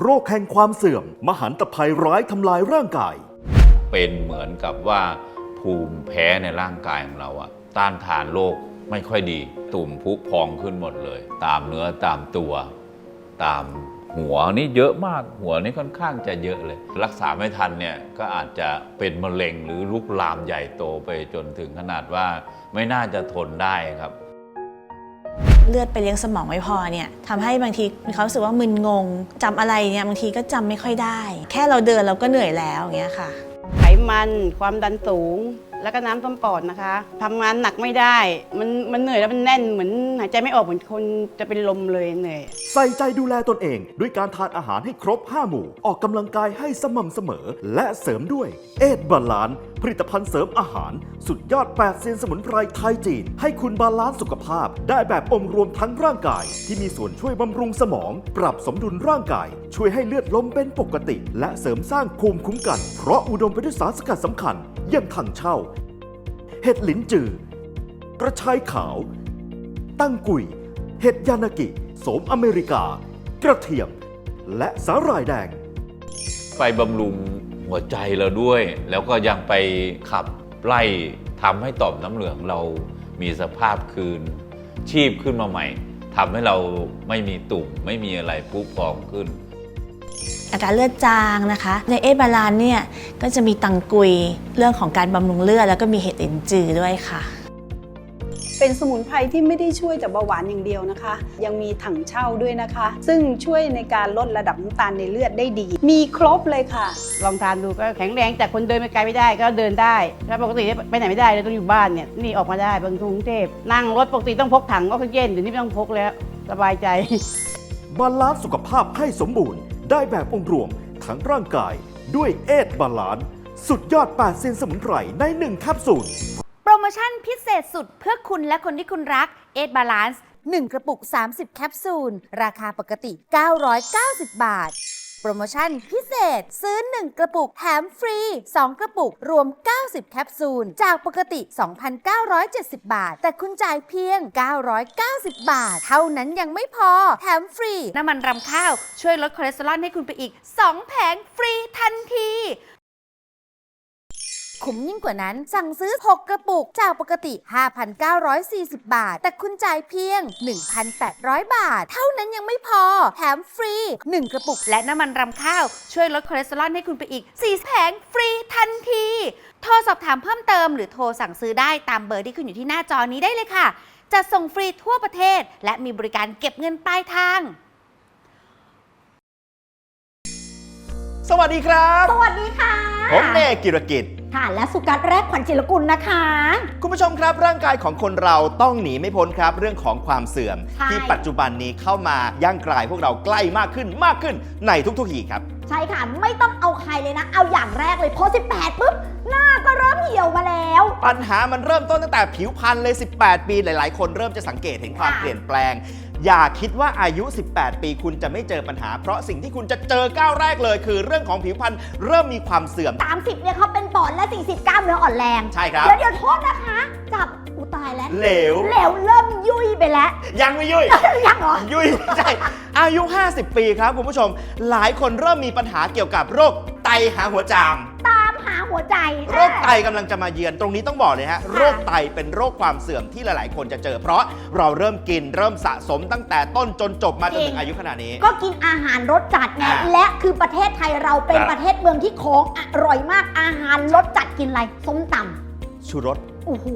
โรคแห่งความเสื่อม มหันตภัยร้ายทำลายร่างกาย เป็นเหมือนกับว่าภูมิแพ้ในร่างกายของเราอะต้านทานโรคไม่ค่อยดี ตุ่มพุพองขึ้นหมดเลย ตามเนื้อตามตัว ตามหัวนี่เยอะมากหัวนี่ค่อนข้างจะเยอะเลย รักษาไม่ทันเนี่ยก็อาจจะเป็นมะเร็งหรือลุกลามใหญ่โตไปจนถึงขนาดว่าไม่น่าจะทนได้ครับ เลือดไปเลี้ยงสมองไม่พอเนี่ยทำให้บางทีมีความรู้สึกว่ามึนงงจำอะไรเนี่ยบางทีก็จำไม่ค่อยได้ แค่เราเดินเราก็เหนื่อยแล้วอย่างเงี้ยค่ะ ไขมันความดันสูง แล้วก็น้ำต้มปอดนะคะทำงานหนักไม่ได้ มันมันเหนื่อยแล้วมันแน่นเหมือนหายใจไม่ออกเหมือนคนจะเป็นลมเลยเหนื่อย ใส่ใจดูแลตนเอง ด้วยการทานอาหารให้ครบ 5 หมู่ ออกกำลังกายให้สม่ำเสมอ และเสริมด้วยเอทบาลานซ์ผลิตภัณฑ์เสริมอาหาร สุดยอด 8 เซียนสมุนไพรไทยจีน ให้คุณบาลานซ์สุขภาพ ได้แบบองค์รวมทั้งร่างกาย ที่มีส่วนช่วยบำรุงสมอง ปรับสมดุลร่างกาย ช่วยให้เลือดลมเป็นปกติ และเสริมสร้างภูมิคุ้มกัน เพราะอุดมไปด้วยสารสกัดสำคัญอย่างถังเช่า เห็ดหลินจือ กระชายขาว ตั้งกุย เห็ดยานากิ โสมอเมริกา กระเทียม และสาหร่ายแดง ไปบำรุงหัวใจเราด้วย แล้วก็ยังไปขับไล่ทำให้ต่อมน้ำเหลืองเรามีสภาพคืน ชีพขึ้นมาใหม่ทำให้เราไม่มีตุ่มไม่มีอะไรพุพองขึ้น อาการเลือดจางนะคะ ในเอทบาลานซ์เนี่ยก็จะมีตังกุยเรื่องของการบำรุงเลือดแล้วก็มีเห็ดอินจือด้วยค่ะ เป็นสมุนไพรที่ไม่ได้ช่วยแต่เบาหวานอย่างเดียวนะคะ ยังมีถังเช่าด้วยนะคะ ซึ่งช่วยในการลดระดับน้ำตาลในเลือดได้ดี มีครบเลยค่ะ ลองทานดูก็แข็งแรงจากคนเดินไปไกลไม่ได้ก็เดินได้แล้วปกติไปไหนไม่ได้เลยต้องอยู่บ้านเนี่ยนี่ออกมาได้บางกรุงเทพนั่งรถปกติต้องพกถังออกซิเจนเดี๋ยวนี้ไม่ต้องพกแล้วสบายใจบาลานซ์สุขภาพให้สมบูรณ์ ได้แบบองค์รวมทั้งร่างกายด้วยเอทบาลานซ์สุดยอด8เซนสมุนไพรใน1แคปซูล โปรโมชั่นพิเศษสุดเพื่อคุณและคนที่คุณรักเอทบาลานซ์1กระปุก 30 แคปซูล ราคาปกติ 990 บาท โปรโมชั่นพิเศษ ซื้อ 1 กระปุก แถมฟรี 2 กระปุก รวม 90 แคปซูล จากปกติ 2,970 บาท แต่คุณจ่ายเพียง 990 บาท เท่านั้นยังไม่พอ แถมฟรี น้ำมันรำข้าว ช่วยลดคอเลสเตอรอลให้คุณไปอีก 2 แผงฟรีทันที คุ้มยิ่งกว่านั้น สั่งซื้อ 6 กระปุก จากปกติ 5,940 บาท แต่คุณจ่ายเพียง 1,800 บาท เท่านั้นยังไม่พอ แถมฟรี 1 กระปุก และน้ำมันรำข้าว ช่วยลดคอเลสเตอรอลให้คุณไปอีก 4 แผงฟรีทันที โทรสอบถามเพิ่มเติม หรือโทรสั่งซื้อได้ตามเบอร์ที่ขึ้นอยู่ที่หน้าจอนี้ได้เลยค่ะ จะส่งฟรีทั่วประเทศ และมีบริการเก็บเงินปลายทาง สวัสดีครับ สวัสดีค่ะผมเนกิรกิจค่ะและสุกัดแรกขวัญจิรกุลนะคะ คุณผู้ชมครับร่างกายของคนเราต้องหนีไม่พ้นครับ เรื่องของความเสื่อมใช่ที่ปัจจุบันนี้เข้ามาย่างกลายพวกเราใกล้มากขึ้นมากขึ้นในทุกๆทีครับ ใช่ค่ะ ไม่ต้องเอาใครเลยนะ เอาอย่างแรกเลยพอ 18ปุ๊บหน้าก็เริ่มเหี่ยวมาแล้ว ปัญหามันเริ่มต้นตั้งแต่ผิวพรรณเลย 18 ปีหลาย ๆ คนเริ่มจะสังเกตเห็นความค่ะเปลี่ยนแปลง อย่าคิดว่าอายุ 18 ปีคุณจะไม่เจอปัญหา เพราะสิ่งที่คุณจะเจอก้าวแรกเลย คือเรื่องของผิวพรรณเริ่มมีความเสื่อม 30เนี่ยเขาเป็นปอดและ 40 กล้ามเนื้ออ่อนแรง ใช่ครับ เดี๋ยวเดี๋ยวโทษนะคะ จับอุยตายแล้ว เหลว เหลวเริ่มยุ่ยไปแล้ว ยังไม่ยุ่ย ยังเหรอ ยุยไม่ใช่ อายุ 50 ปีครับคุณผู้ชม หลายคนเริ่มมีปัญหาเกี่ยวกับโรคไต หาหัวจาม ตามหาหัวใจโรคไตกำลังจะมาเยือนตรงนี้ต้องบอกเลยฮะโรคไตเป็นโรคความเสื่อมที่หลาย ๆ คนจะเจอ เพราะเราเริ่มกินเริ่มสะสมตั้งแต่ต้นจนจบมาจนถึงอายุขนาดนี้ ก็กินอาหารรสจัดไงอ่าและคือประเทศไทยเราเป็นครับประเทศเมืองที่ของอร่อยมากอาหารรสจัดกินอะไรส้มตชูรสำโอ้โห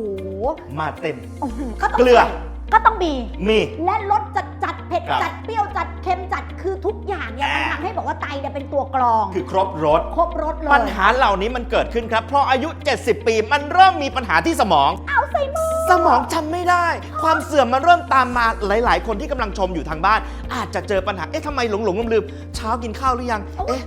มาเต็ม อื้อหือก็ต้องเกลือ ใส่ก็ต้องมีมี และรสจัดจัด เผ็ดครับ จัดเปรี้ยวจัดเค็มจัดคือทุกอย่างเนี่ยมันอ่าทำให้บอกว่าไตเนี่ยเป็นตัวกรอง คือครบรสครบรสเลยปัญหาเหล่านี้มันเกิดขึ้นครับ เพราะอายุ 70 ปีมันเริ่มมีปัญหาที่สมอง เอาใส่มือ สมองจำไม่ได้ ความเสื่อมมันเริ่มตามมาหลาย ๆ คนที่กำลังชมอยู่ทางบ้าน อาจจะเจอปัญหา เอ๊ะทำไมหลงหลงลืมลืมๆเช้ากินข้าวหรือยังเอ๊ะ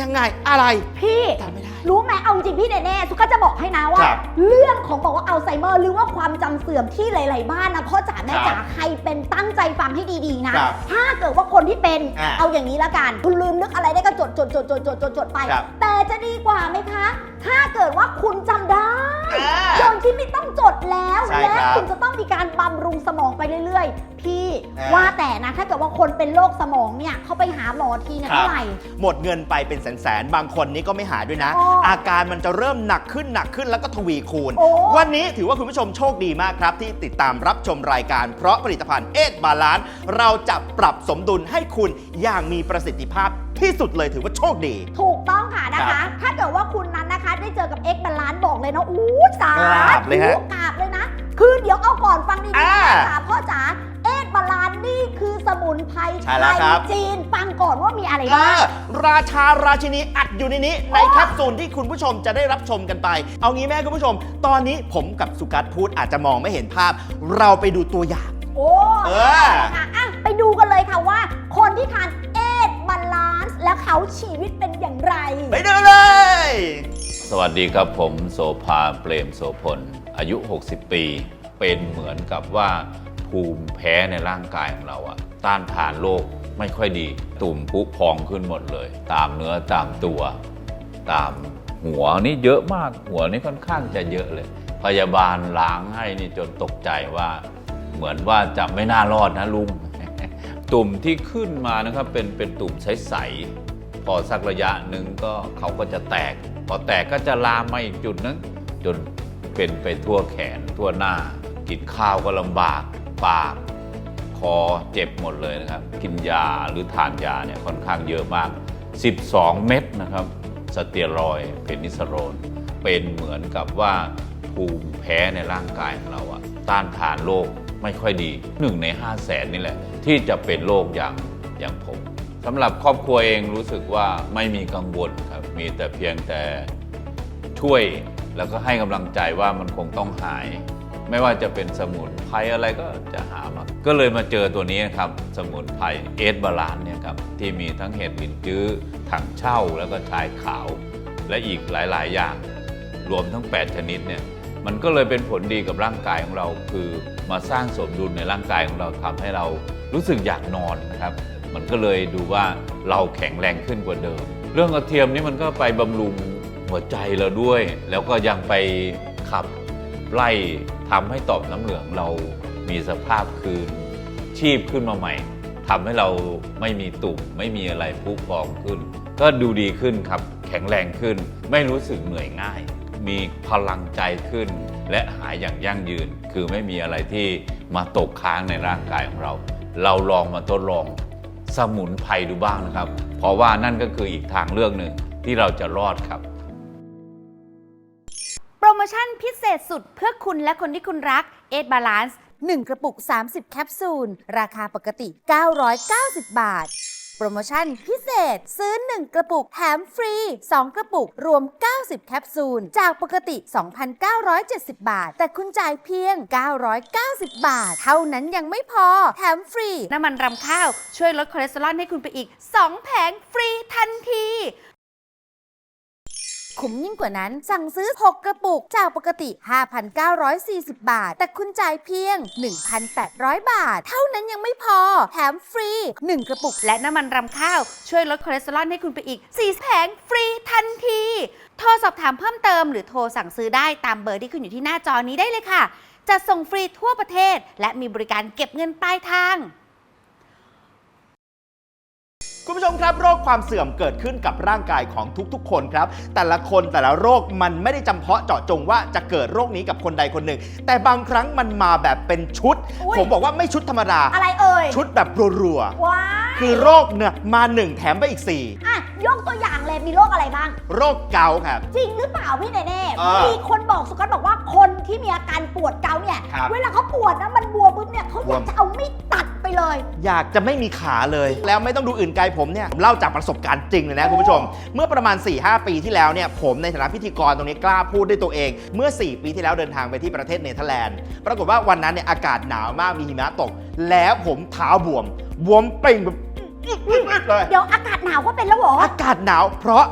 ยังไงอะไรพี่ จำไม่ได้ รู้ไหมเอาจริงพี่แน่ๆสุก็จะบอกให้นะว่า ครับเรื่องของบอกว่าอัลไซเมอร์หรือว่าความจำเสื่อมที่หลาย ๆ บ้านนะพ่อจ๋าแม่ครับจ๋าใครเป็นตั้งใจฟังให้ดีๆนะ ครับถ้าเกิดว่าคนที่เป็นอ่าเอาอย่างนี้ละกัน คุณลืมนึกอะไรได้ก็จดจดจดจดจดจดจดไป ครับ แต่จะดีกว่าไหมคะ ถ้าเกิดว่าคุณจำได้ อ่าโดยที่ไม่ต้องจดแล้วใช่และครับคุณจะต้องมีการบำรุงสมองไปเรื่อยๆ พี่อ่าว่าแต่นะ ถ้าเกิดว่าคนเป็นโรคสมองเนี่ยเขาไปหาหมอทีเนี่ยครับ เท่าไหร่ หมดเงินไปเป็นแสนๆ บางคนนี่ก็ไม่หายด้วยนะโอ้อาการมันจะเริ่มหนักขึ้นหนักขึ้นแล้วก็ทวีคูณ โอ้ วันนี้ถือว่าคุณผู้ชมโชคดีมากครับ ที่ติดตามรับชมรายการเพราะผลิตภัณฑ์เอทบาลานเราจะปรับสมดุลให้คุณอย่างมีประสิทธิภาพที่สุดเลยถือว่าโชคดี ถูกต้องค่ะนะครัคะ บถ้าเกิดว่าคุณนั้นนะคะ ได้เจอกับ X บาลานบอกเลยนะอู้สากราบเลยฮะกราบเลยนะ คือเดี๋ยวเอาก่อนฟังดีๆอ่านะค่ะพ่อจ๋าเอ็ดบาลานนี่คือสมุนไพรใช่ไทแล้วยครับ จีนฟัง ก่อนว่ามีอะไรเอบ้างอราชาราชินีอัดอยู่ในนี้ในแคปซูลที่คุณผู้ชมจะได้รับชมกันไป เอางี้แม่คุณผู้ชม ตอนนี้ผมกับสุกัสพูดอาจจะมองไม่เห็นภาพ เราไปดูตัวอย่าง โอ้เออ ค่ะอะไปดูกันเลยค่ะว่า คนที่ทานเอ็ดบาลานซ์แล้วเขาชีวิตเป็นอย่างไร ไปดูเลย สวัสดีครับผมโสภาเปรมโสพล อายุ 60 ปี เป็นเหมือนกับว่าภูมิแพ้ในร่างกายของเราอะต้านทานโรค ไม่ค่อยดี ตุ่มพุพองขึ้นหมดเลย ตามเนื้อตามตัว ตามหัวนี่เยอะมากหัวนี่ค่อนข้างจะเยอะเลย พยาบาลล้างให้นี่จนตกใจว่า เหมือนว่าจะไม่น่ารอดนะลุงตุ่มที่ขึ้นมานะครับเป็นเป็นตุ่มใสๆพอสักระยะหนึ่งก็เขาก็จะแตก พอแตกก็จะลามมาอีกจุดนึงจนเป็นไปทั่วแขนทั่วหน้า กินข้าวก็ลำบากปาก อเจ็บหมดเลยนะครับ กินยาหรือทานยาเนี่ยค่อนข้างเยอะมาก 12 เม็ดนะครับ สเตียรอยด์เพนิสโรนเป็นเหมือนกับว่าภูมิแพ้ในร่างกายของเราอะต้านทานโรคไม่ค่อยดีหนึ่งใน5 0 0แสนนี่แหละ ที่จะเป็นโรคอย่างอย่างผมสำหรับครอบครัวเองรู้สึกว่าไม่มีกังวลครับมีแต่เพียงแต่ช่วยแล้วก็ให้กำลังใจว่ามันคงต้องหาย ไม่ว่าจะเป็นสมุนไพรอะไรก็จะหามาก็เลยมาเจอตัวนี้ครับ สมุนไพรเอสบาลานเนี่ยครับที่มีทั้งเห็ดหลินจื้อถังเช่าแล้วก็ชายขาว และอีกหลาย ๆ อย่าง รวมทั้ง 8 ชนิดเนี่ยมันก็เลยเป็นผลดีกับร่างกายของเรา คือมาสร้างสมดุลในร่างกายของเราทำให้เรารู้สึกอยากนอนนะครับ มันก็เลยดูว่าเราแข็งแรงขึ้นกว่าเดิม เรื่องกระเทียมนี่มันก็ไปบำรุงหัวใจเราด้วย แล้วก็ยังไปขับ ไล่ทำให้ต่อมน้ำเหลืองเรามีสภาพคืนชีพขึ้นมาใหม่ทำให้เราไม่มีตุ่มไม่มีอะไรพุพองขึ้น ก็ดูดีขึ้นครับ แข็งแรงขึ้น ไม่รู้สึกเหนื่อยง่าย มีพลังใจขึ้น และหายอย่างยั่งยืน คือไม่มีอะไรที่มาตกค้างในร่างกายของเรา เราลองมาทดลองสมุนไพรดูบ้างนะครับ เพราะว่านั่นก็คืออีกทางเลือกหนึ่งที่เราจะรอดครับ มชั่นพิเศษสุดเพื่อคุณและคนที่คุณรัก8 Balance 1กระปุก 30 แคปซูล ราคาปกติ 990 บาท โปรโมชั่นพิเศษซื้อ 1 กระปุกแถมฟรี 2 กระปุก รวม 90 แคปซูล จากปกติ 2,970 บาท แต่คุณจ่ายเพียง 990 บาท เท่านั้นยังไม่พอ แถมฟรี น้ำมันรำข้าว ช่วยลดคอเลสเตอรอลให้คุณไปอีก 2 แผงฟรีทันที คุ้มยิ่งกว่านั้น สั่งซื้อ 6 กระปุก จากปกติ 5,940 บาท แต่คุณจ่ายเพียง 1,800 บาท เท่านั้นยังไม่พอ แถมฟรี 1 กระปุก และน้ำมันรำข้าว ช่วยลดคอเลสเตอรอลให้คุณไปอีก 4 แผงฟรีทันที โทรสอบถามเพิ่มเติมหรือโทรสั่งซื้อได้ตามเบอร์ที่ขึ้นอยู่ที่หน้าจอนี้ได้เลยค่ะ จะส่งฟรีทั่วประเทศ และมีบริการเก็บเงินปลายทาง คุณผู้ชมครับ โรคความเสื่อมเกิดขึ้นกับร่างกายของทุกๆ คนครับ แต่ละคนแต่ละโรคมันไม่ได้จำเพาะเจาะจงว่าจะเกิดโรคนี้กับคนใดคนหนึ่ง แต่บางครั้งมันมาแบบเป็นชุด อุ๊ย ผมบอกว่าไม่ชุดธรรมดา อะไรเอ่ย ชุดแบบรัวว้าๆคือโรคเนี่ยมาหนึ่งแถมไปอีกอะยกตัวอย่างเลยมีโรคอะไรบ้าง4โรคเกาต์ครับ จริงหรือเปล่าพี่เนเน่เออมีคนบอกสุกัสบอกว่าคนที่มีอาการปวดเกาต์เนี่ย ครับเวลาเขาปวดนะมันบวมปุ๊บเนี่ยเขาอยากบวมจะเอามีดตัดไปเลย อยากจะไม่มีขาเลย แล้วไม่ต้องดูอื่นไกลผมเนี่ยผมเล่าจากประสบการณ์จริงเลยนะคุณผู้ชม เมื่อประมาณ 4-5 ปีที่แล้วเนี่ยผมในฐานะพิธีกรตรงนี้กล้าพูดด้วยตัวเอง เมื่อ 4 ปีที่แล้วเดินทางไปที่ประเทศเนเธอร์แลนด์ ปรากฏว่าวันนั้นเนี่ยอากาศหนาวมากมีหิมะตก แล้วผมเท้าบวม บวมเป่งแบบเลย เดี๋ยวอากาศหนาวก็เป็นแล้วเหรอ อากาศหนาวเพราะ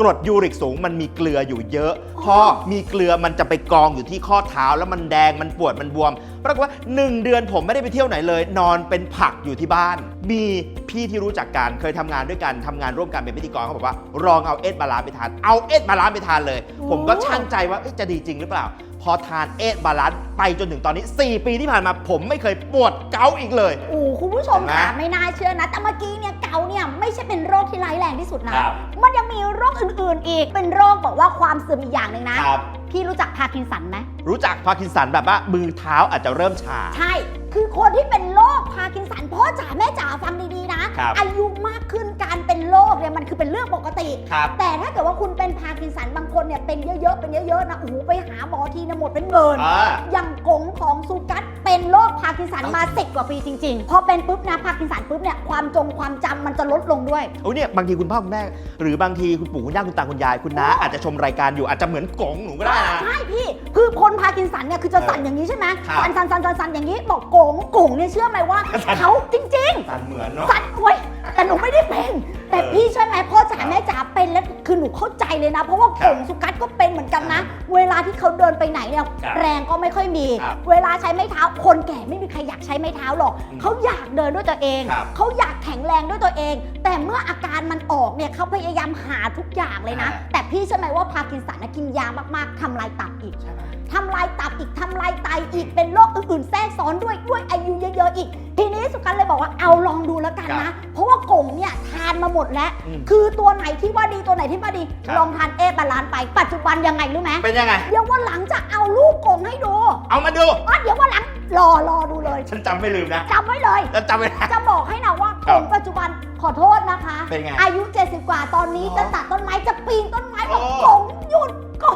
กรดยูริกสูงมันมีเกลืออยู่เยอะพอมีเกลือมันจะไปกองอยู่ที่ข้อเท้าแล้วมันแดงมันปวดมันบวม ปรากฏว่า 1 เดือนผมไม่ได้ไปเที่ยวไหนเลย นอนเป็นผักอยู่ที่บ้าน มีพี่ที่รู้จักกันเคยทำงานด้วยกันทำงานร่วมกันเป็นพิธีกรเขาบอกว่าลองเอาเอสบาลานซ์ไปทานเอาเอสบาลานซ์ไปทานเลย ผมก็ช่างใจว่าเอ๊ะจะดีจริงหรือเปล่า พอทานเอสบาลานซ์ไปจนถึงตอนนี้ 4 ปีที่ผ่านมาผมไม่เคยปวดเกาต์อีกเลย โอ้คุณผู้ชมเห็นไหมค่ะไม่น่าเชื่อนะ แต่เมื่อกี้เนี่ยเกาเนี่ยไม่ใช่เป็นโรคที่ร้ายแรงที่สุดนะ ครับ มันยังมีโรคอื่นๆอีก เป็นโรคบอกว่าความเสื่อมอีกอย่างหนึ่งนะ ครับ พี่รู้จักพาร์กินสันไหม รู้จักพาร์กินสันแบบว่ามือเท้าอาจจะเริ่มชา ใช่ คือคนที่เป็นโรค พาร์กินสันพ่อจ๋าแม่จ๋าฟังดีๆนะ ครับอายุมากขึ้นการเป็นโรคเนี่ยมันคือเป็นเรื่องปกติ ครับ แต่ถ้าเกิดว่าคุณเป็นพาร์กินสันบางคนเนี่ยเป็นเยอะๆเป็นเยอะๆนะโอ้โหไปหาหมอทีนะหมดเป็นหมื่นอ่า อย่างกงของซูกัสเป็นโรคพาร์กินสันมาสิกว่าปีจริงๆ พอเป็นปุ๊บนะพาร์กินสันปุ๊บเนี่ยความจงความจำมันจะลดลงด้วย โอ้ยเนี่ยบางทีคุณพ่อคุณแม่หรือบางทีคุณปู่คุณย่าคุณตาคุณยายคุณน้าโอ้อาจจะชมรายการอยู่อาจจะเหมือนกงหนูก็ได้นะ ใช่พี่ คือคนพาร์กินสันเนี่ยคือจะสั่นอย่างนี้ใช่ไหมครับ สั่นสั่นสั่นสั่นสั่นอย่างนี้บอกกงกงเนี่ยเชื่อไหมว่าสั่นเขาจริงสันเหมือนเนาะๆสั่นโอ้ยแต่หนูไม่ได้เป็น แต่เออพี่ใช่อไหมพ่อจ๋าแม่จ๋าเป็นแล้วคือหนูเข้าใจเลยนะ เพราะว่าครักบงสุกัสก็เป็นเหมือนกันนะ เวลาที่เขาเดินไปไหนเนี่ยครับแรงก็ไม่ค่อยมี ครับเวลาใช้ไม้เท้าคนแก่ไม่มีใครอยากใช้ไม้เท้าหรอกอืมเขาอยากเดินด้วยตัวเอง ครับเขาอยากแข็งแรงด้วยตัวเอง แต่เมื่ออาการมันออกเนี่ยเขาพยายามหาทุกอย่างเลยนะ อ่า แต่พี่ใช่อไหมว่าพาร์กินสันนะกินยามากๆทำลายตับอีก ใช่ไหม ทำลายตับอีกทำลายไตอีกเป็นโรคอื่นๆแทรกซ้อนด้วยด้วยอายุเยอะๆอีก ทีนี้สุกันเลยบอกว่าเอาลองดูแล้วกันครันะบเพราะว่ากงเนี่ยทานมาหมดแล้ว อืมคือตัวไหนที่ว่าดีตัวไหนที่ว่าดี ครับ ลองทานเอบาลานซ์ไป ปัจจุบันยังไงรู้ไหมเป็นยังไง เดี๋ยววันหลังจะเอาลูกกงให้ดูเอามาดู อ๋อเดี๋ยววันหลังรอรอดูเลยฉันจำไม่ลืมนะจำไว้เลยจะจำไว้นะจะบอกให้นะว่าครัผบมปัจจุบันขอโทษนะคะ เป็นไงอายุ 70 กว่าตอนนี้อ๋อจะตัดต้นไม้จะปีนต้นไม้บอกโอ้ กงหยุด ก่อ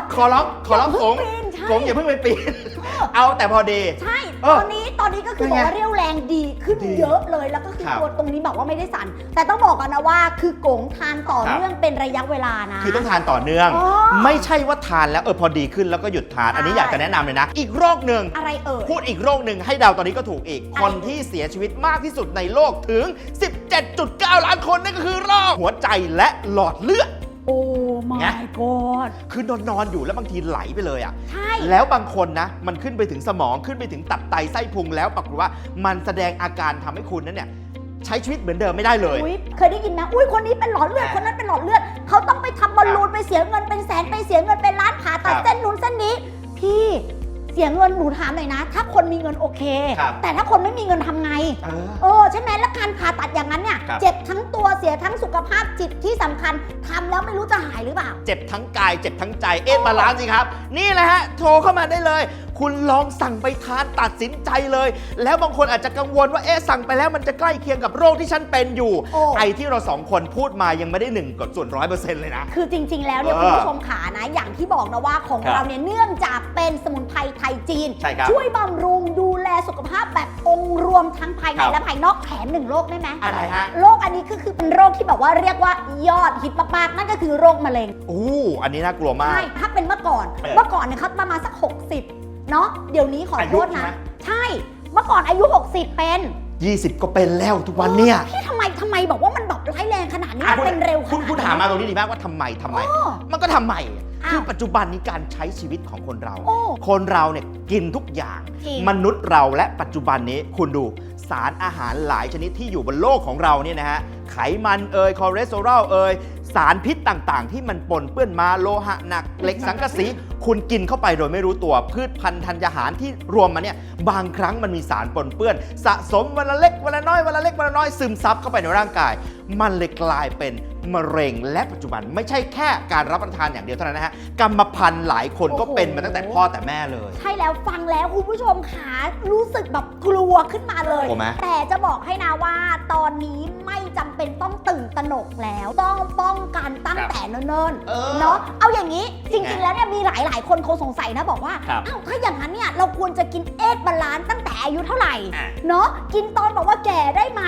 นขอร้องขอร้องอย่าผเพิ่งปีนใช่ผมอย่าเพิ่งไปปีน เอาแต่พอดี ใช่ เอตออนนี้ตอนนี้ก็คือเป็นบอกไงว่าเรี่ยวแรงดีขึ้นดีเยอะเลย แล้วก็คือครับตัวตรงนี้บอกว่าไม่ได้สั่น แต่ต้องบอกกันนะว่าคือกงทานต่อครับ เนื่องเป็นระยะเวลานะ คือต้องทานต่อเนื่อง อ๋อไม่ใช่ว่าทานแล้วเออพอดีขึ้นแล้วก็หยุดทาน อันนี้ใช่ อยากจะแนะนำเลยนะ อีกโรคหนึ่ง อะไรเอ่ย พูดอีกโรคหนึ่งให้เดาตอนนี้ก็ถูกอีก อะไร คนที่เสียชีวิตมากที่สุดในโลกถึง 17.9 ล้านคนนั่นก็คือโรคหัวใจและหลอดเลือด โอ้ไง my god คือนอนนอนๆอยู่แล้วบางทีไหลไปเลยอะ ใช่ แล้วบางคนนะ มันขึ้นไปถึงสมองขึ้นไปถึงตับไตไส้พุงแล้วปรากฏว่ามันแสดงอาการทำให้คุณนั้นเนี่ยใช้ชีวิตเหมือนเดิมไม่ได้เลย อุ๊ยเคยได้ยินไหมอุ้ยคนนี้เป็นหลอดเลือดอ่าคนนั้นเป็นหลอดเลือด เขาต้องไปทำบอลลูนไปเสียเงินเป็นแสนไปเสียเงินเป็นล้านผ่าตัดครับ เส้นนู้นเส้นนี้ พี่ เสียเงินหนูถามหน่อยนะ ถ้าคนมีเงินโอเค ครับแต่ถ้าคนไม่มีเงินทำไง เออ เออใช่ไหมแล้วการผ่าตัดอย่างนั้นเนี่ยครับ เจ็บทั้งตัวเสียทั้งสุขภาพจิตที่สำคัญทำแล้วไม่รู้จะหายหรือเปล่า เจ็บทั้งกายเจ็บทั้งใจ เอ็ดบาลานซ์สิครับ นี่แหละฮะ โทรเข้ามาได้เลย คุณลองสั่งไปทานตัดสินใจเลย แล้วบางคนอาจจะกังวลว่าเอ๊ะสั่งไปแล้วมันจะใกล้เคียงกับโรคที่ฉันเป็นอยู่โอ้ ไอ้ที่เราสองคนพูดมายังไม่ได้หนึ่งกับส่วนร้อยเปอร์เซ็นต์เลยนะ คือจริง ๆ แล้วเนี่ยเออคุณผู้ชมขานะ อย่างที่บอกนะว่าของครับเราเนี่ยเนื่องจากเป็นสมุนไพรไทยจีน ใช่ครับช่วยบำรุงดูแลสุขภาพแบบองค์รวมทั้งภายในครับ และภายนอกแถมหนึ่งโรคได้ไหมอะไรฮะโรคอันนี้ก็คือเป็นโรคที่แบบว่าเรียกว่ายอดฮิตมากๆ นั่นก็คือโรคมะเร็งอู้อันนี้น่ากลัวมาก ใช่ถ้าเป็นเมื่อก่อน เออ เมื่อก่อนเนี่ยเขาประมาณสัก 60 เนาะเดี๋ยวนี้ขออาโทยุษใช่นะไหม ใช่ เมื่อก่อนอายุ 60 เป็น20 ก็เป็นแล้วทุกวันเนี่ยพี่ทำไมทำไมบอกว่ามันแบบร้ายแรงขนาดนี้อะมันเป็นเร็วขคุณนาดคุณนี้ถามมาตรงนี้ดีมากว่าทำไมทำไมอ้อมันก็ทำไมอ้าวคือปัจจุบันนี้การใช้ชีวิตของคนเรา โอ้คนเราเนี่ยกินทุกอย่าง จริง มนุษย์เราและปัจจุบันนี้คุณดู สารอาหารหลายชนิดที่อยู่บนโลกของเราเนี่ยนะฮะ ไขมันเอ่ยคอเลสเตอรอลเอ่ยสารพิษต่างๆ ที่มันปนเปื้อนมาโลหะหนักเหล็กสังกะสี คุณกินเข้าไปโดยไม่รู้ตัวพืชพันธุ์ธัญญาหารที่รวมมาเนี่ยบางครั้งมันมีสารปนเปื้อน สะสมวันละเล็กวันละน้อยวันละเล็กวันละน้อยซึมซับเข้าไปในร่างกาย มันเลยกลายเป็น มะเร็งและปัจจุบันไม่ใช่แค่การรับประทานอย่างเดียวเท่านั้นนะฮะกรรมพันธุ์หลายคนก็โอ้โหเป็นมาตั้งแต่พ่อแต่แม่เลย ใช่แล้วฟังแล้วคุณผู้ชมขารู้สึกแบบกลัวขึ้นมาเลย กลัวไหม แต่จะบอกให้นะว่าตอนนี้ไม่จำเป็นต้องตื่นตระหนกแล้ว ต้องป้องกันตั้งแต่เนิ่นเออๆเนาะเอาอย่างนี้จยังไงริงๆ แล้วเนี่ยมีหลายๆ คนคงสงสัยนะบอกว่าครับ อ้าวถ้าอย่างนั้นเนี่ยเราควรจะกินเอทบาลานซ์ตั้งแต่อายุเท่าไหร่ อะ เนาะกินตอนบอกว่าแก่ได้ไหม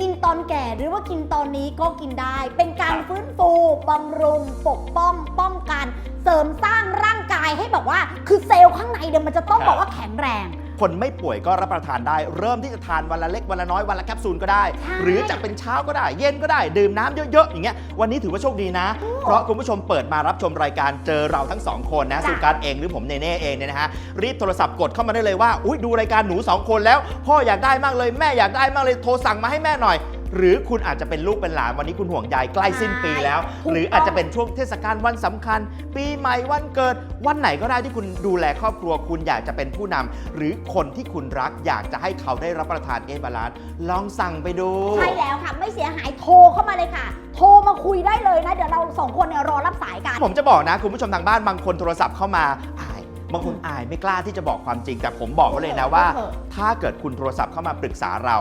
กินตอนแก่หรือว่ากินตอนนี้ก็กินได้ เป็นการฟื้นฟูบำรุงปกป้องป้องกัน เสริมสร้างร่างกายให้แบบว่า คือเซลล์ข้างในเดี๋ยวมันจะต้องบบอกว่าแข็งแรง คนไม่ป่วยก็รับประทานได้ เริ่มที่จะทานวันละเล็กวันละน้อยวันละแคปซูลก็ได้ ใช่ หรือจะเป็นเช้าก็ได้ เย็นก็ได้ ดื่มน้ำเยอะๆอย่างเงี้ยวันนี้ถือว่าโชคดีนะ เพราะคุณผู้ชมเปิดมารับชมรายการเจอเราทั้งสองคนนะจ้ะ สุการเองหรือผมเนเน่เองเนี่ยนะฮะรีบโทรศัพท์กดเข้ามาได้เลยว่าอุ้ยดูรายการหนูสองคนแล้ว พ่ออยากได้มากเลยแม่อยากได้มากเลยโทรสั่งมาให้แม่หน่อย หรือคุณอาจจะเป็นลูกเป็นหลานวันนี้คุณห่วงใยใกล้สิ้นปีแล้วถูกต้องหรืออาจจะเป็นช่วงเทศกาลวันสำคัญ ปีใหม่วันเกิด วันไหนก็ได้ที่คุณดูแลครอบครัว คุณอยากจะเป็นผู้นำหรือคนที่คุณรักอยากจะให้เขาได้รับประทานเอบาลานลองสั่งไปดู ใช่แล้วค่ะ ไม่เสียหายโทรเข้ามาเลยค่ะ โทรมาคุยได้เลยนะ เดี๋ยวเราสองคนเนี่ยรอรับสายกัน ผมจะบอกนะ คุณผู้ชมทางบ้านบางคนโทรศัพท์เข้ามาอายบางคนอายไม่กล้าที่จะบอกความจริง แต่ผมบอกไว้เลยนะว่า เออถ้าเกิดคุณโทรศัพท์เข้ามาปรึกษาเรา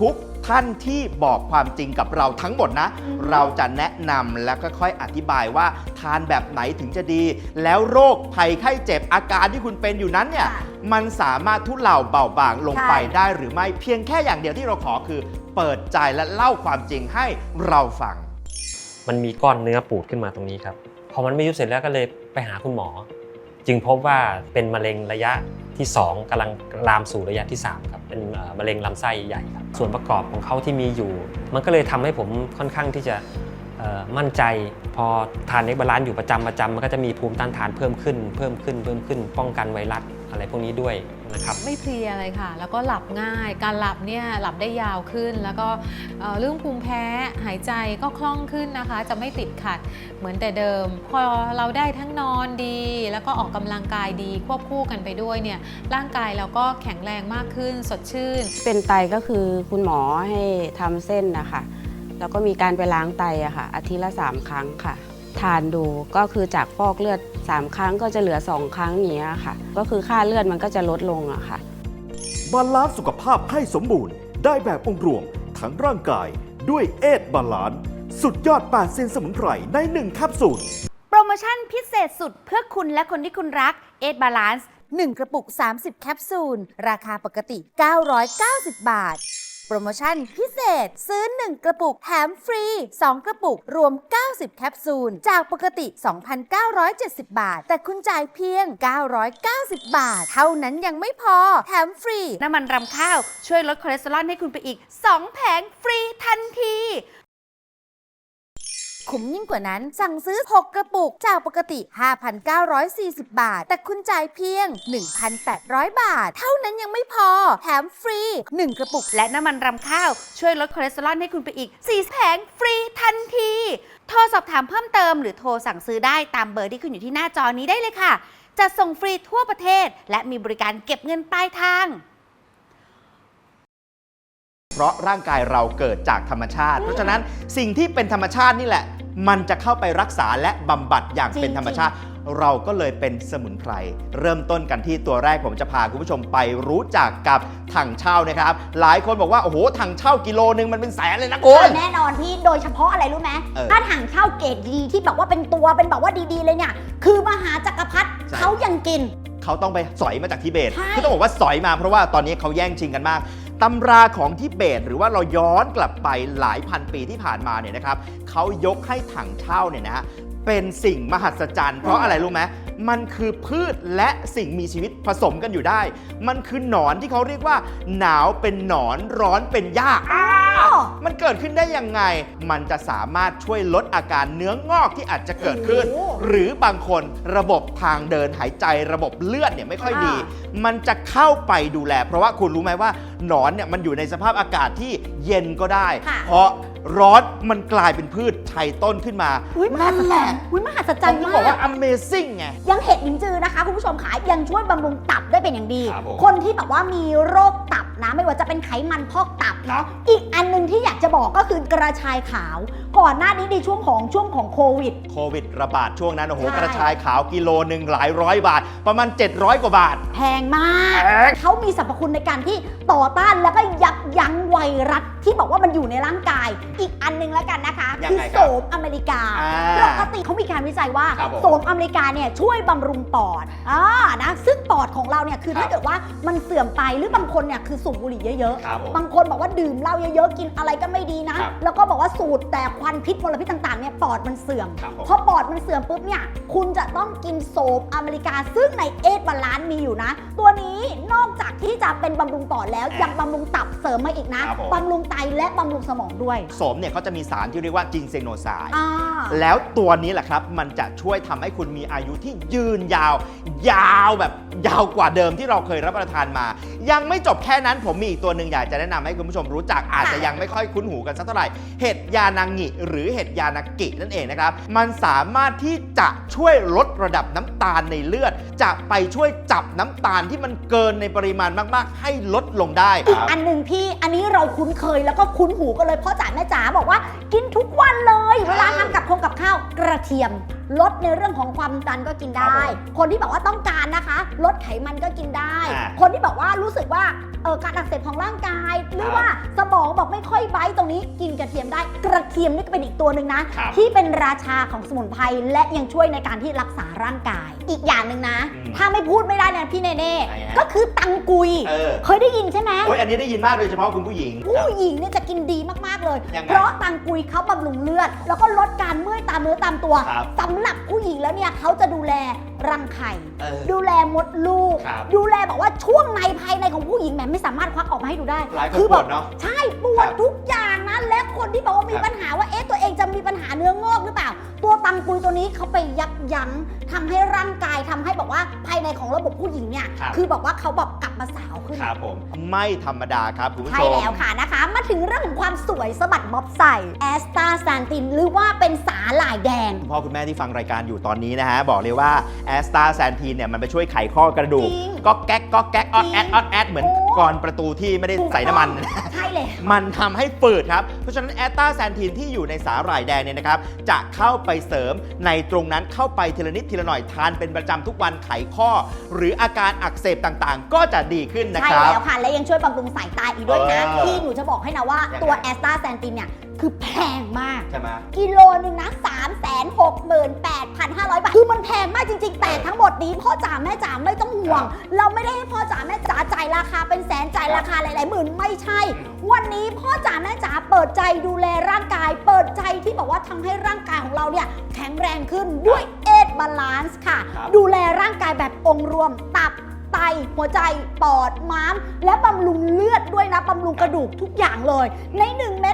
ทุกท่านที่บอกความจริงกับเราทั้งหมดนะ เราจะแนะนำและก็ค่อยอธิบายว่าทานแบบไหนถึงจะดี แล้วโรคภัยไข้เจ็บอาการที่คุณเป็นอยู่นั้นเนี่ยค่ะมันสามารถทุเลาเบาบางลงใช่ไปได้หรือไม่เพียงแค่อย่างเดียวที่เราขอคือ เปิดใจและเล่าความจริงให้เราฟัง มันมีก้อนเนื้อปูดขึ้นมาตรงนี้ครับพอมันไม่ยุบเสร็จแล้วก็เลยไปหาคุณหมอ จึงพบว่าเป็นมะเร็งระยะที่ 2กำลังลามสู่ระยะที่ 3 ครับ เป็นมะเร็งลำไส้ใหญ่ครับ ส่วนประกอบของเขาที่มีอยู่ มันก็เลยทำให้ผมค่อนข้างที่จะมั่นใจ พอทานเน็กบาลานซ์อยู่ประจำประจำมันก็จะมีภูมิต้านทานเพิ่มขึ้น เพิ่มขึ้นเพิ่มขึ้น ป้องกันไวรัส อะไรพวกนี้ด้วยนะครับ ไม่เพลียเลยค่ะ แล้วก็หลับง่าย การหลับเนี่ยหลับได้ยาวขึ้น แล้วก็เอ่อเรื่องภูมิแพ้หายใจก็คล่องขึ้นนะคะ จะไม่ติดขัดเหมือนแต่เดิม พอเราได้ทั้งนอนดี แล้วก็ออกกำลังกายดีควบคู่กันไปด้วยเนี่ยร่างกายเราก็แข็งแรงมากขึ้นสดชื่น เป็นไตก็คือคุณหมอให้ทำเส้นนะคะแล้วก็มีการไปล้างไตอะค่ะอาทิตย์ละ3ครั้งค่ะ ทานดูก็คือจากฟอกเลือด 3 ครั้งก็จะเหลือ 2 ครั้งอย่างเงี้ยค่ะ ก็คือค่าเลือดมันก็จะลดลงอะค่ะบาลานซ์สุขภาพให้สมบูรณ์ ได้แบบองค์รวมทั้งร่างกายด้วยเอทบาลานซ์สุดยอด8เซนสมุนไพรใน1แคปซูลโปรโมชั่นพิเศษสุดเพื่อคุณและคนที่คุณรัก8 Balance 1กระปุก 30 แคปซูล ราคาปกติ 990 บาท โปรโมชั่นพิเศษซื้อ 1 กระปุก แถมฟรี 2 กระปุก รวม 90 แคปซูล จากปกติ 2,970 บาท แต่คุณจ่ายเพียง 990 บาท เท่านั้นยังไม่พอ แถมฟรี น้ำมันรำข้าว ช่วยลดคอเลสเตอรอลให้คุณไปอีก 2 แผงฟรีทันที คุ้มยิ่งกว่านั้น สั่งซื้อ 6 กระปุก จากปกติ 5,940 บาท แต่คุณจ่ายเพียง 1,800 บาท เท่านั้นยังไม่พอ แถมฟรี 1 กระปุก และน้ำมันรำข้าว ช่วยลดคอเลสเตอรอลให้คุณไปอีก 4 แผงฟรีทันที โทรสอบถามเพิ่มเติมหรือโทรสั่งซื้อได้ตามเบอร์ที่ขึ้นอยู่ที่หน้าจอนี้ได้เลยค่ะจะส่งฟรีทั่วประเทศ และมีบริการเก็บเงินปลายทาง เพราะร่างกายเราเกิดจากธรรมชาติ เพราะฉะนั้นสิ่งที่เป็นธรรมชาตินี่แหละ มันจะเข้าไปรักษาและบำบัดอย่างจริงเป็นธรรมชาติ เราก็เลยเป็นสมุนไพร เริ่มต้นกันที่ตัวแรกผมจะพาคุณผู้ชมไปรู้จักกับถังเช่านะครับ หลายคนบอกว่า โอ้โหถังเช่ากิโลนึงมันเป็นแสนเลยนะคุณ แน่นอนพี่โดยเฉพาะอะไรรู้ไหมเออ ถ้าถังเช่าเกรดดีที่แบบว่าเป็นตัวเป็นแบบว่าดีๆเลยเนี่ย คือมหาจักรพรรดิใช่เขายังกิน เขาต้องไปสอยมาจากทิเบตใช่ คือต้องบอกว่าสอยมาเพราะว่าตอนนี้เขาแย่งชิงกันมาก ตำราของทิเบตหรือว่าเราย้อนกลับไปหลายพันปีที่ผ่านมาเนี่ยนะครับเขายกให้ถังเช่าเนี่ยนะฮะเป็นสิ่งมหัศจรรย์เพราะอะไรรู้ไหม มันคือพืชและสิ่งมีชีวิตผสมกันอยู่ได้ มันคือหนอนที่เขาเรียกว่า หนาวเป็นหนอนร้อนเป็นหญ้าอ้าว มันเกิดขึ้นได้ยังไง มันจะสามารถช่วยลดอาการเนื้องอกที่อาจจะเกิดขึ้น โอ้โหหรือบางคนระบบทางเดินหายใจระบบเลือดเนี่ยไม่ค่อยดี อ่มันจะเข้าไปดูแล เพราะว่าคุณรู้ไหมว่าหนอนเนี่ยมันอยู่ในสภาพอากาศที่เย็นก็ได้ ค่ะ เพราะ ร้อนมันกลายเป็นพืชชัยต้นขึ้นมา อุ้ยมหันั่ศนจแหรละรย์อุ้ยมหัศจรผรมย์ถึงมาบอกกว่า amazing ไง ยังเห็ดลินจือนะคะ คุณผู้ชมขายังช่วยบำรุงตับได้เป็นอย่างดี ครับผม คนที่แบบว่ามีโรคตับนะ ไม่ว่าจะเป็นไขมันพอกตับเนาะอีกอันหนึงที่อยากจะบอกก็คือกระชายขาว ก่อนหน้านี้ในช่วงของช่วงของโควิด โควิดระบาดช่วงนั้น โอ้โห ใช่ กระชายขาวกิโลหนึ่งหลายร้อยบาท ประมาณ 700 กว่าบาท แพงมากเขามีสรรพคุณในการที่ต่อต้านแล้วก็ยับยั้งไวรัสที่บอกว่ามันอยู่ในร่างกายอีกอันหนึงแล้วกันนะคะยังคือไงครับโสมอเมริกาอ่าปกติเขามีการวิจัยว่าครับผมโสมอเมริกาเนี่ยช่วยบำรุงปอดอ่านะซึ่งปอดของเราเนี่ยคือครับถ้าเกิดว่ามันเสื่อมไปหรือบางคนเนี่ยคือสูบบุหรี่เยอะครับผมบางคนบอกว่าดื่มเหล้าเยอะๆกินอะไรก็ไม่ดีนะ ครับแล้วก็บอกว่าสูดแต่ควันพิษมลพิษต่างๆเนี่ยปอดมันเสื่อมครับผม พอปอดมันเสื่อมปุ๊บเนี่ยคุณจะต้องกินโสมอเมริกา ซึ่งในเอทบาลานมีอยู่นะ ตัวนี้นอกจากที่จะเป็นบำรุงปอดแล้วยังบำรุงตับเสริมมาอีกนะ ครับผม บำรุงไตและบำรุงสมองด้วย โสมเนี่ยเขาจะมีสารที่เรียกว่าจินเซโนไซด์อ่าแล้วตัวนี้แหละครับ มันจะช่วยทำให้คุณมีอายุที่ยืนยาว ยาวแบบยาวกว่าเดิมที่เราเคยรับประทานมา ยังไม่จบแค่นั้นผมมีอีกตัวหนึ่งอยากจะแนะนำให้คุณผู้ชมรู้จักอาจจะยังไม่ค่อยคุ้นหูกันสักเท่าไหร่เห็ดยานางิหรือเห็ดยานากินั่นเองนะครับ มันสามารถที่จะช่วยลดระดับน้ำตาลในเลือด จะไปช่วยจับน้ำตาลที่มันเกินในปริมาณมาก ๆ ให้ลดลงได้ อีกอันหนึ่งพี่อันนี้เราคุ้นเคยแล้วก็คุ้นหูกันเลยพ่อจ๋าแม่จ๋าบอกว่ากินทุกวันเลย เวลาทำกับคงกับข้าวกระเทียม ลดในเรื่องของความดันก็กินได้ครับผมคนที่บอกว่าต้องการนะคะ ลดไขมันก็กินได้ อ่า คนที่บอกว่ารู้สึกว่าเออการอักเสบของร่างกาย หรือว่าสมองบอกไม่ค่อยไบท์ตรงนี้ กินกระเทียมได้กระเทียมนี่ก็เป็นอีกตัวหนึ่งนะ ครับ ที่เป็นราชาของสมุนไพรและยังช่วยในการที่รักษาร่างกาย อีกอย่างหนึ่งนะ อืมถ้าไม่พูดไม่ได้นะพี่เนเน่อะไรฮะ ก็คือตังกุย เออเคยได้ยินใช่ไหมโอ้ยอันนี้ได้ยินมากโดยเฉพาะคุณผู้หญิง ผู้หญิงเนี่ยจะกินดีมากๆเลย ยังไงเพราะตังกุยเขาบำรุงเลือด แล้วก็ลดการเมื่อยตามเนื้อตามตัวครับสำหรับผู้หญิงแล้วเนี่ยเขาจะดูแลรังไข่ เออดูแลมดลูก ครับดูแลบอกว่าช่วงในภายในของผู้หญิงแหมไม่สามารถควักออกมาให้ดูได้หลายคนคืปแบวบดเนาะใช่ปวดครับทุกอย่างนะและคนที่บอกว่ามีครับ ปัญหาว่าเอ๊ะตัวเองจะมีปัญหาเนื้องอกหรือเปล่า ตัวตังกุยตัวนี้เขาไปยับยั้งทำให้ร่างกายทำให้บอกว่าภายในของระบบผู้หญิงเนี่ย ครับ คือบอกว่าเขาแบบกลับมาสาว ขึ้นครับผม ไม่ธรรมดาครับคุณผู้ชใช่มแล้วค่ะนะคะ มาถึงเรื่องของความสวยสะบัดบ๊อบใส่แอสตาแซนตินหรือว่าเป็นสาหร่ายแดง คุณพ่อคุณแม่ที่ฟังรายการอยู่ตอนนี้นะฮะ บอกเลยว่าแอสตาแซนทีนเนี่ยมันไปช่วยไขข้อกระดูกจริงก็แก๊กก็แก๊กออดแอดจริงออดแอดเหมือนโอ้ ก่อนประตูที่ไม่ได้ใส่น้ำมัน ใช่เลยมันทำให้ฝืดครับ เพราะฉะนั้นแอสตาแซนทีนที่อยู่ในสาหร่ายแดงเนี่ยนะครับ จะเข้าไปเสริมในตรงนั้นเข้าไปทีละนิดทีละหน่อยทานเป็นประจำทุกวันไขข้อ หรืออาการอักเสบต่างๆ ก็จะดีขึ้นนะใช่ครับ แล้วค่ะ และยังช่วยบำรุงสายตาอีกด้วยนะ เออที่หนูจะบอกให้นะว่ายังไงตัวแอสตาแซนตินเนี่ยคือแพงมาก ใช่ไหม กิโลหนึ่งนะ3 6 8 5 0 0 บาท คือมันแพงมากจริง ๆ แต่ทั้งหมดนี้พ่อจ๋าแม่จ๋าไม่ต้องห่วง เราไม่ได้ให้พ่อจ๋าแม่จ๋าจ่ายราคาเป็นแสนจ่ายราคาหลายๆหมื่นไม่ใช่ วันนี้พ่อจ๋าแม่จ๋าเปิดใจดูแลร่างกาย เปิดใจที่บอกว่าทำให้ร่างกายของเราเนี่ยแข็งแรงขึ้นด้วยเอทบาลานซ์ค่ะ ครับ ดูแลร่างกายแบบองค์รวมตับไตหัวใจปอดม้าม และบำรุงเลือดด้วยนะบำรุงกระดูกทุกอย่างเลย ใน 1 เม็ด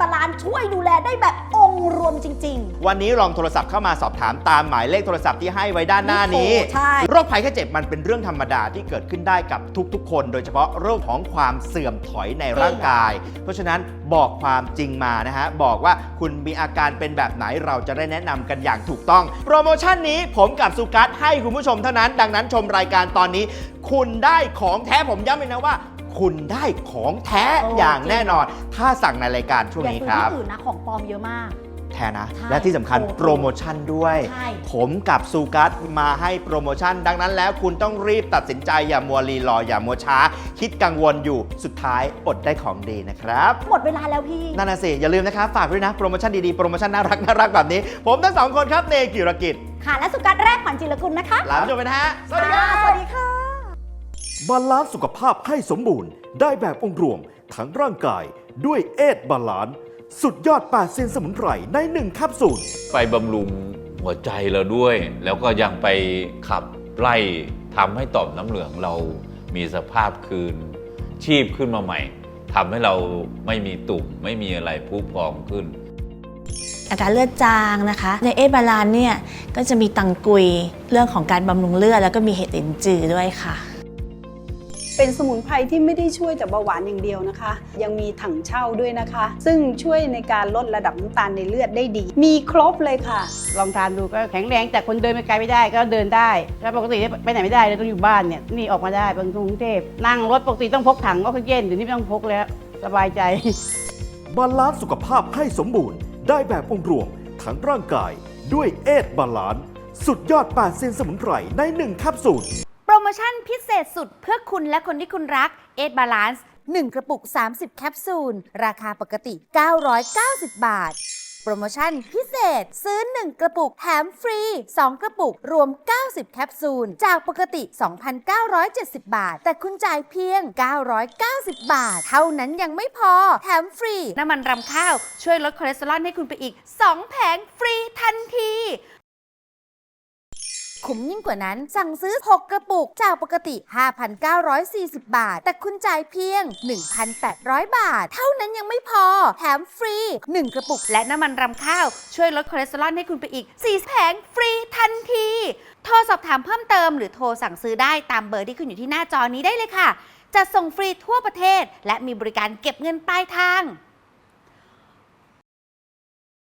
บาลานช่วยดูแลได้แบบองค์รวมจริง วันนี้ลองโทรศัพท์เข้ามาสอบถามตามหมายเลขโทรศัพท์ที่ให้ไว้ด้านหน้านี้โอ้ใช่ โรคภัยแค่เจ็บมันเป็นเรื่องธรรมดาที่เกิดขึ้นได้กับทุกๆ คน โดยเฉพาะโรคของความเสื่อมถอยในร่างกาย เพราะฉะนั้นบอกความจริงมานะฮะ บอกว่าคุณมีอาการเป็นแบบไหนเราจะได้แนะนำกันอย่างถูกต้อง โปรโมชั่นนี้ผมกับสุกัสให้คุณผู้ชมเท่านั้น ดังนั้นชมรายการตอนนี้ คุณได้ของแท้ผมย้ำเลยนะว่า คุณได้ของแท้โอ้ อย่างแน่นอน ถ้าสั่งในรายการช่วงอย่านี้ซื้อครับ ที่อื่นนะของปลอมเยอะมาก แท้นะ ใช่และที่สำคัญโอ้โห โปรโมชั่นด้วย ใช่ ผมกับซูกัสมาให้โปรโมชั่น ดังนั้นแล้วคุณต้องรีบตัดสินใจอย่ามัวรีรอ อย่ามัวช้า คิดกังวลอยู่สุดท้ายอดได้ของดีนะครับ หมดเวลาแล้วพี่ นั่นน่ะสิ อย่าลืมนะครับ ฝากด้วยนะ โปรโมชั่นดีๆ โปรโมชั่นน่ารักน่ารักแบบนี้ ผมทั้งสองคนครับ เนกิรกิจค่ะ และสุกัดแรกขวัญจิรกุลนะคะลาไปจบไปนะฮะ สวัสดีครับสวัสดีค่ะ บาลานซ์สุขภาพให้สมบูรณ์ ได้แบบองค์รวมทั้งร่างกายด้วยเอทบาลานซ์สุดยอด8เซนสมุนไพรใน1แคปซูล ไปบำรุงหัวใจเราด้วย แล้วก็ยังไปขับไล่ทำให้ต่อมน้ำเหลืองเรามีสภาพคืน ชีพขึ้นมาใหม่ทำให้เราไม่มีตุ่มไม่มีอะไรพุพองขึ้น อาการเลือดจางนะคะ ในเอทบาลานเนี่ยก็จะมีตังกุยเรื่องของการบำรุงเลือดแล้วก็มีเห็ดลินจือด้วยค่ะ เป็นสมุนไพรที่ไม่ได้ช่วยแต่เบาหวานอย่างเดียวนะคะ ยังมีถังเช่าด้วยนะคะ ซึ่งช่วยในการลดระดับน้ำตาลในเลือดได้ดี มีครบเลยค่ะ ลองทานดูก็แข็งแรงแต่คนเดินไปไกลไม่ได้ก็เดินได้แล้วปกติไปไหนไม่ได้เลยต้องอยู่บ้านเนี่ยนี่ออกมาได้บางกรุงเทพนั่งรถปกติต้องพกถังออกซิเจนเดี๋ยวนี้ไม่ต้องพกแล้วสบายใจบาลานซ์สุขภาพให้สมบูรณ์ ได้แบบองค์รวมทั้งร่างกาย ด้วยเอทบาลานซ์สุดยอด8เซนสมุนไพรใน1แคปซูล โปรโมชั่นพิเศษสุดเพื่อคุณและคนที่คุณรัก8 Balance 1กระปุก 30 แคปซูล ราคาปกติ 990 บาท โปรโมชั่นพิเศษซื้อ 1 กระปุกแถมฟรี 2 กระปุกรวม 90 แคปซูล จากปกติ 2,970 บาท แต่คุณจ่ายเพียง 990 บาท เท่านั้นยังไม่พอ แถมฟรี น้ำมันรำข้าว ช่วยลดคอเลสเตอรอลให้คุณไปอีก 2 แผงฟรีทันที คุ้มยิ่งกว่านั้น สั่งซื้อ 6 กระปุก จากปกติ 5,940 บาท แต่คุณจ่ายเพียง 1,800 บาท เท่านั้นยังไม่พอ แถมฟรี 1 กระปุก และน้ำมันรำข้าว ช่วยลดคอเลสเตอรอลให้คุณไปอีก 4 แผงฟรีทันที โทรสอบถามเพิ่มเติม หรือโทรสั่งซื้อได้ตามเบอร์ที่ขึ้นอยู่ที่หน้าจอนี้ได้เลยค่ะจัดส่งฟรีทั่วประเทศ และมีบริการเก็บเงินปลายทาง